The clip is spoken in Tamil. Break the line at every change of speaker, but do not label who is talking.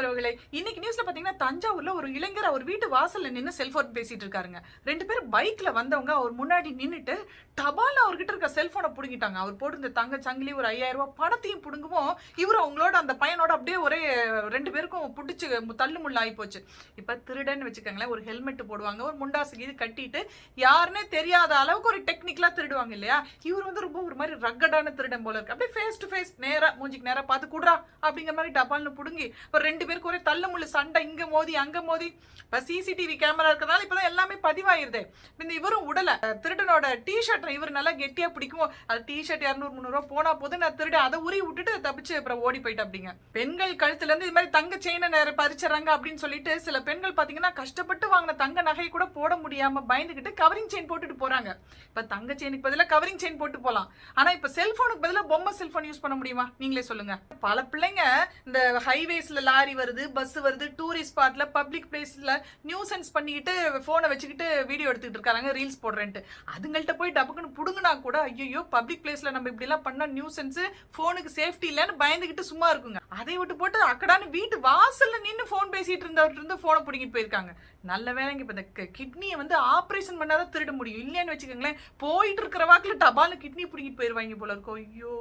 உறவுகளை இன்னைக்கு நியூஸ்ல பாத்தீங்கன்னா தஞ்சாவூர்ல ஒரு இளைஞர் அவர் வீட்டு வாசல்ல நின்னு செல்போன் பேசிட்டு இருக்காருங்க. ரெண்டு பேரும் பைக்ல வந்தவங்க அவர் முன்னாடி நின்னுட்டு தபால் அவர்கிட்ட இருக்க செல்போனை புடுங்கிட்டாங்க. அவர் போட்டு தங்க சங்கிலி ஒரு ஐயாயிரம் ரூபாய் பணத்தையும் பிடுங்குவோம். இவர் அவங்களோட அந்த பையனோட அப்படியே ஒரே ரெண்டு பேருக்கும் பிடிச்சி தள்ளு முள்ள ஆகி போச்சு. இப்ப திருடன்னு வச்சுக்கோங்களேன் ஒரு ஹெல்மெட் போடுவாங்க. ஒரு முண்டாசு இது கட்டிட்டு யாருன்னே தெரியாத அளவுக்கு ஒரு டெக்னிக்கலா திருடுவாங்க இல்லையா? இவர் வந்து ரொம்ப ஒரு மாதிரி ரக்கடான திருடன் போல இருக்கு. அப்படியே ஃபேஸ் டு ஃபேஸ் நேரா மூஞ்சிக்கு நேரா பார்த்து கூடுறா அப்படிங்கிற மாதிரி டபால்னு புடுங்கி ஒரு ரெண்டு பேருக்கு ஒரே தள்ளு முள்ளு சண்டை இங்க மோதி அங்க மோதி. இப்போ சிசிடிவி கேமரா இருக்கிறதால இப்பதான் எல்லாமே பதிவாயிருது. இந்த இவரும் உடல திருடனோட டிஷர்ட்டை இவர் நல்லா கெட்டியா பிடிக்கும் அது டிஷர்ட் இரநூறு முந்நூறுவா போனா போது நான் திருட அதை உரி விட்டுட்டு தப்பிச்சு அப்புறம் ஓடி போயிட்டு அப்படிங்க. பெண்கள் கழுத்துல இருந்து இது மாதிரி தங்க செயினை நேரம் பறிச்சுறாங்க அப்படின்னு சொல்லிட்டு சில பெண்கள் பாத்தீங்கன்னா கஷ்டப்பட்டு வாங்கின தங்க நகை கூட போட முடியாம பயந்துகிட்டு கவரிங் செயின் போட்டுட்டு போறாங்க. இப்ப தங்க செயினுக்கு பதிலா கவரிங் செயின் போட்டு போலாம். ஆனா இப்ப செல்போனுக்கு பதிலா பொம்மை செல்போன் யூஸ் பண்ண முடியுமா? நீங்களே சொல்லுங்க. பல பிள்ளைங்க இந்த ஹைவேஸ்ல லாரி வருது பஸ் வருது டூரிஸ்ட் ஸ்பாட்ல பப்ளிக் பிளேஸ்ல நியூசன்ஸ் பண்ணிக்கிட்டு போனை வச்சுக்கிட்டு வீடியோ எடுத்துக்கிட்டு இருக்காங்க ரீல்ஸ் போடுறேன்ட்டு. அதுங்கள்ட்ட போய் டபக்குன்னு புடுங்கினா கூட ஐயோ பப்ளிக் பிளேஸ்ல நம்ம இப்படி எல்லாம் பண்ணா நியூசன்ஸ் போனுக்கு சேஃப்டி இல்லைன்னு பயந்துகிட்டு சும்மா இருக்குங்க. அதை விட்டு போட்டு அக்கடான்னு வீட்டு வாசல்ல நின்று ஃபோன் பேசிட்டு இருந்தவர்கிட்ட இருந்து போனை பிடிங்கிட்டு போயிருக்காங்க. நல்ல வேலைங்க இப்ப இந்த கிட்னியை வந்து ஆப்ரேஷன் பண்ணாதான் திருட முடியும். இல்லைன்னு வச்சுக்கோங்களேன் போயிட்டு இருக்கிற வாக்குல டபால்னு கிட்னி பிடிங்கிட்டு போயிருவாங்க போல இருக்கும் ஐயோ.